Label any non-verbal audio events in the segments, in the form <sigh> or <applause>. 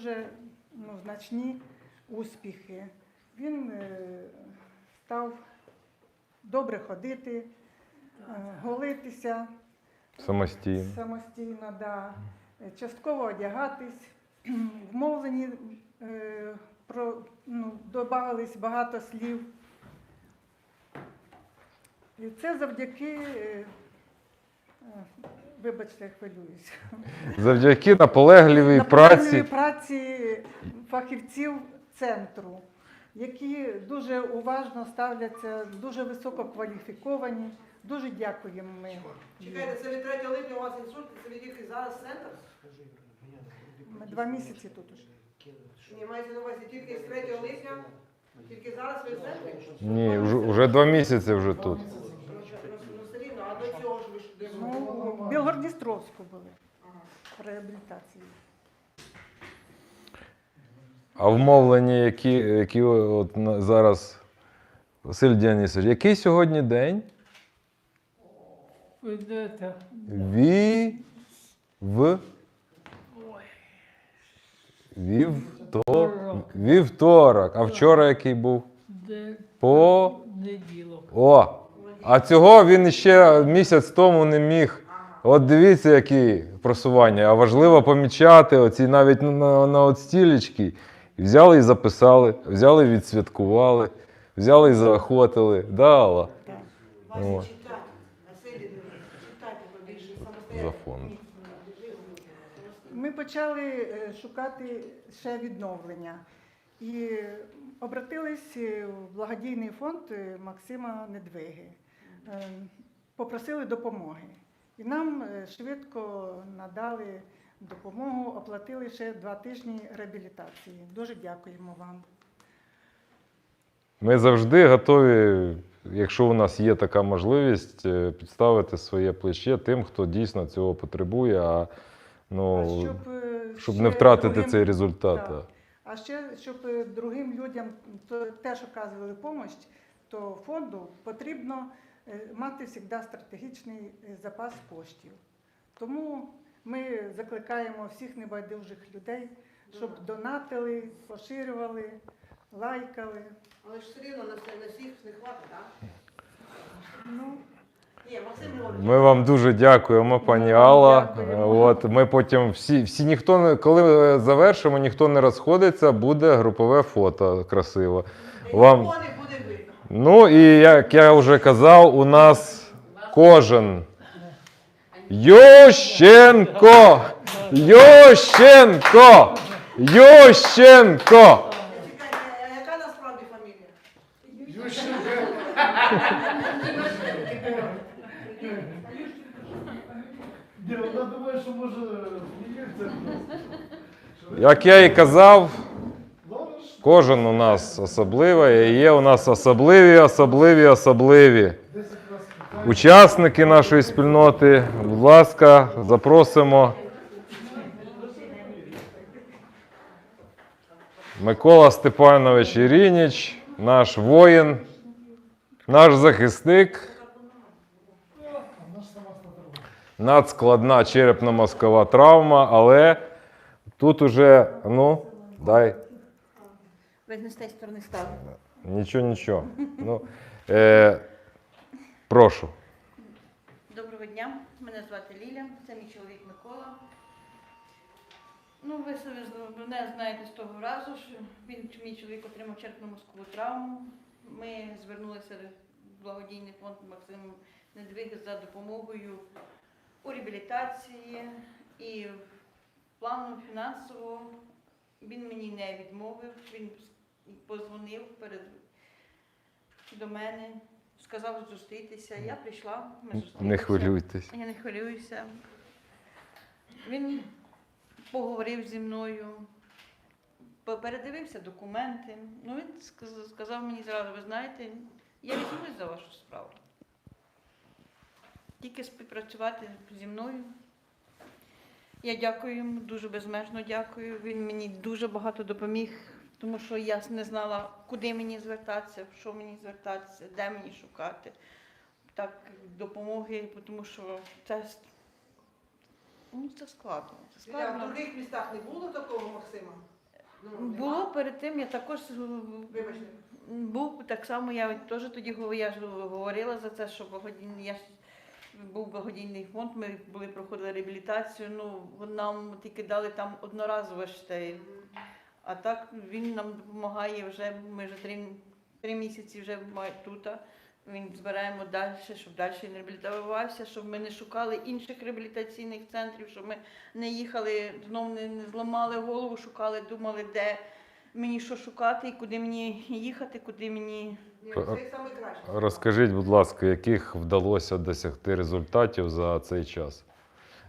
дуже ну, значні успіхи. Він е, став добре ходити, е, голитися Самостійно. самостійно, да. Частково одягатись. В мовленні е, про, ну, додавались багато слів. І це завдяки, вибачте, я хвилююся. Завдяки наполегливій праці. праці фахівців центру, які дуже уважно ставляться, дуже високо кваліфіковані. Дуже дякуємо ми. Чекайте, це від 3 липня у вас інсульт, це від який зараз центр? Ми два місяці тут уже. Ні, мається на увазі тільки з 3 липня, тільки зараз ви в центрі? Ні, вже, вже два місяці вже тут. Ну, ну, ну, все рівно, а до цього ж ви ж де ви Ну, були? в Білгородністровську були реабілітації. А вмовлені, які, які от на- зараз Василь Діанісович, який сьогодні день? Ві... В... Вівтор... Вівторок. А вчора який був? де По... неділок. О! А цього він ще місяць тому не міг. От дивіться, які просування. А важливо помічати оці навіть на, на, от стілечки. Взяли і записали, взяли і відсвяткували, взяли і заохотили. Да, Алла? О. Вася, читати. Василь, читайте побільше самостоятельно. За фонд. Ми почали е, шукати ще відновлення і обратились е, в благодійний фонд е, Максима Недвиги. Е, Попросили допомоги. І нам е, швидко надали допомогу, оплатили ще два тижні реабілітації. Дуже дякуємо вам. Ми завжди готові, якщо у нас є така можливість, е, підставити своє плече тим, хто дійсно цього потребує, а ну, А щоб, щоб не втратити другим- цей результат. Так. А ще, щоб другим людям теж оказували допомогу, то фонду потрібно е, мати завжди стратегічний е, запас коштів. Тому ми закликаємо всіх небайдужих людей, щоб донатили, поширювали, лайкали. Але ж все рівно на, все- на всіх не хватить, так? Ну, Ні, Максим Львович. Ми вам дуже дякуємо, пані Ми вам Алла. дякуємо. От ми потім всі, всі ніхто не коли завершимо, ніхто не розходиться, буде групове фото красиво. Вам видно. Ну і як я вже казав, у нас кожен Ющенко! Ющенко! Ющенко! Яка насправді фамілія? Може. Як я і казав, кожен у нас особливий, і є у нас особливі, особливі, особливі. Учасники нашої спільноти, будь ласка, запросимо. Микола Степанович Ірініч, наш воїн, наш захисник. Надскладна черепно-мозкова травма, але тут уже, ну, дай. Ви не з тієї сторони стали. Нічого, нічого. Ну, е, прошу. Доброго дня, мене звати Ліля, це мій чоловік Микола. Ну, ви мене знаєте з того разу, що він, мій чоловік отримав черепно-мозкову травму. Ми звернулися в благодійний фонд Максим Недвиг за допомогою у реабілітації і плану фінансового. Він мені не відмовив, він позвонив перед до мене, сказав зустрітися. Я прийшла, ми зустрілися. Не хвилюйтесь. Я не хвилююся. Він поговорив зі мною, передивився документи. Ну, він сказав мені зразу, ви знаєте, я візьмусь за вашу справу. Тільки співпрацювати зі мною. Я дякую йому, дуже безмежно дякую. Він мені дуже багато допоміг, тому що я не знала, куди мені звертатися, в що мені звертатися, де мені шукати так допомоги, тому що це, ну, це складно. Це Ліля, а в других містах не було такого Максима? Ну, Було перед тим, я також Вибачте. був так само, я теж тоді я ж говорила за це, що благодійний, я ж був благодійний фонд, ми були проходили реабілітацію. Ну нам тільки дали там одноразово штейн. А так він нам допомагає вже. Ми вже три, три місяці вже тут. Він збираємо далі, щоб далі він реабілітувався, щоб ми не шукали інших реабілітаційних центрів, щоб ми не їхали, знов не, не зламали голову, шукали, думали, де мені що шукати і куди мені їхати, куди мені. Ні, саме краще. Розкажіть, будь ласка, яких вдалося досягти результатів за цей час?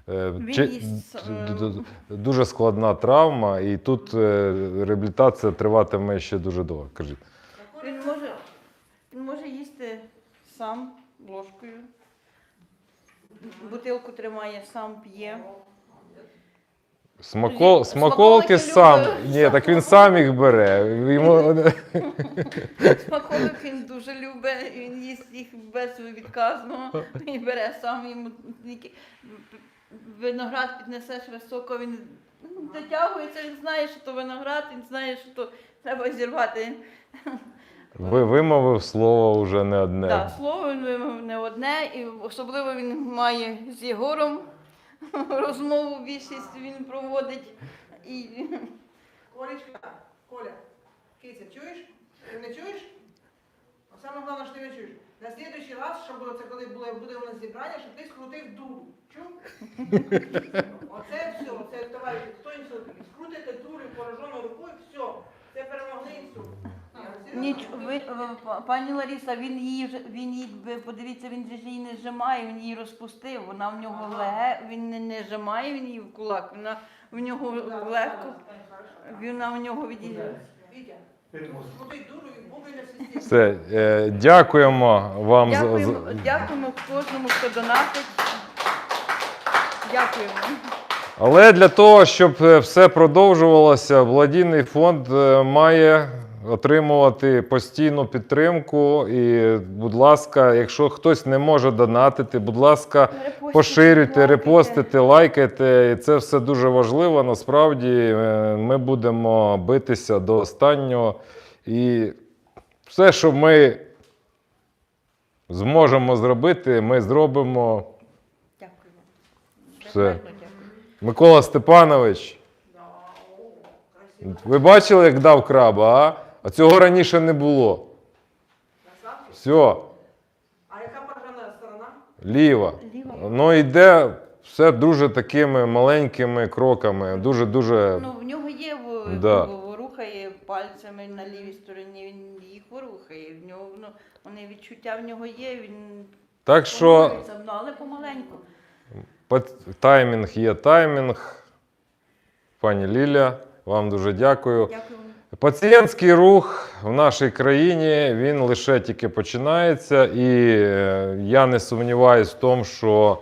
Е, чи- е, Дуже складна травма, і тут е, реабілітація триватиме ще дуже довго. Кажіть. Він може, він може їсти сам ложкою. Бутилку тримає, сам п'є. Смакол, смаколки смаколики сам. любить. Ні, так він сам їх бере. Йому... <laughs> Смаколик він дуже любить, він їсть їх безвідказно. Він бере сам йому виноград піднесеш високо, він ну, дотягується, він знає, що то виноград, він знає, що то треба зірвати. Ви вимовив слово вже не одне. Так, слово він вимовив не одне, і особливо він має з Єгором розмову більшість він проводить. І Колечка, Коля, Киця, чуєш? Ти мене чуєш? А саме головне, що ти мене чуєш. На слідуючий раз, щоб це коли було, буде у нас зібрання, щоб ти скрутив дуру. Чув? Оце все, це товариші, хто інсульт? Скрутите дуру пораженою рукою, все. Це перемогли інсульт. Ніч, ви, е, пані Лариса, він її вже він її, ви подивіться, він же ж її не зжимає, він її розпустив. Вона в нього Ага. леге, він не, не зжимає він її в кулак, вона в нього легко, вона в нього відійде. Все, е, дякуємо вам за- Дякуємо, за. дякуємо кожному, хто донатить. Дякуємо. Але для того, щоб е, все продовжувалося, благодійний фонд е, має отримувати постійну підтримку. І, будь ласка, якщо хтось не може донатити, будь ласка, Репостіть, поширюйте, лайкайте. репостите, лайкайте. І це все дуже важливо. Насправді е, ми будемо битися до останнього. І все, що ми зможемо зробити, ми зробимо. Дякую. Все. Дякую. Микола Степанович. Ви бачили, як дав краба, а? А цього раніше не було. Все, А яка програна сторона? ліва. Ліва. Ну йде все дуже такими маленькими кроками. Дуже-дуже. Ну, в нього є в- Да. в- рухає пальцями на лівій стороні, він їх ворухає. В нього ну, вони відчуття в нього є, він Так що ну, але помаленьку. таймінг є таймінг. Пані Ліля, вам дуже дякую. Дякую. Пацієнтський рух в нашій країні він лише тільки починається, і е, я не сумніваюся в тому, що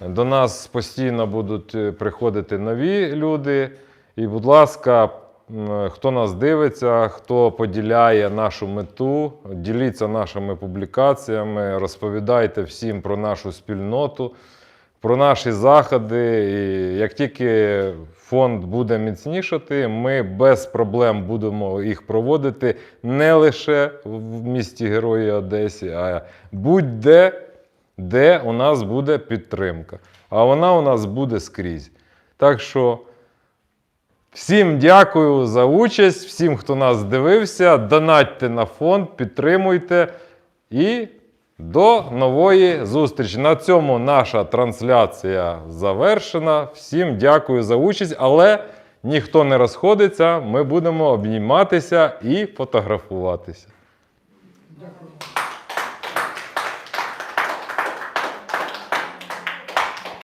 до нас постійно будуть е, приходити нові люди. І, будь ласка, хто нас дивиться, хто поділяє нашу мету, діліться нашими публікаціями, розповідайте всім про нашу спільноту, про наші заходи. І як тільки фонд буде міцнішати, ми без проблем будемо їх проводити не лише в місті Герої Одесі, а будь-де, де у нас буде підтримка. А вона у нас буде скрізь. Так що. Всім дякую за участь, всім, хто нас дивився. Донатьте на фонд, підтримуйте і до нової зустрічі. На цьому наша трансляція завершена. Всім дякую за участь, але ніхто не розходиться. Ми будемо обніматися і фотографуватися. Дякую.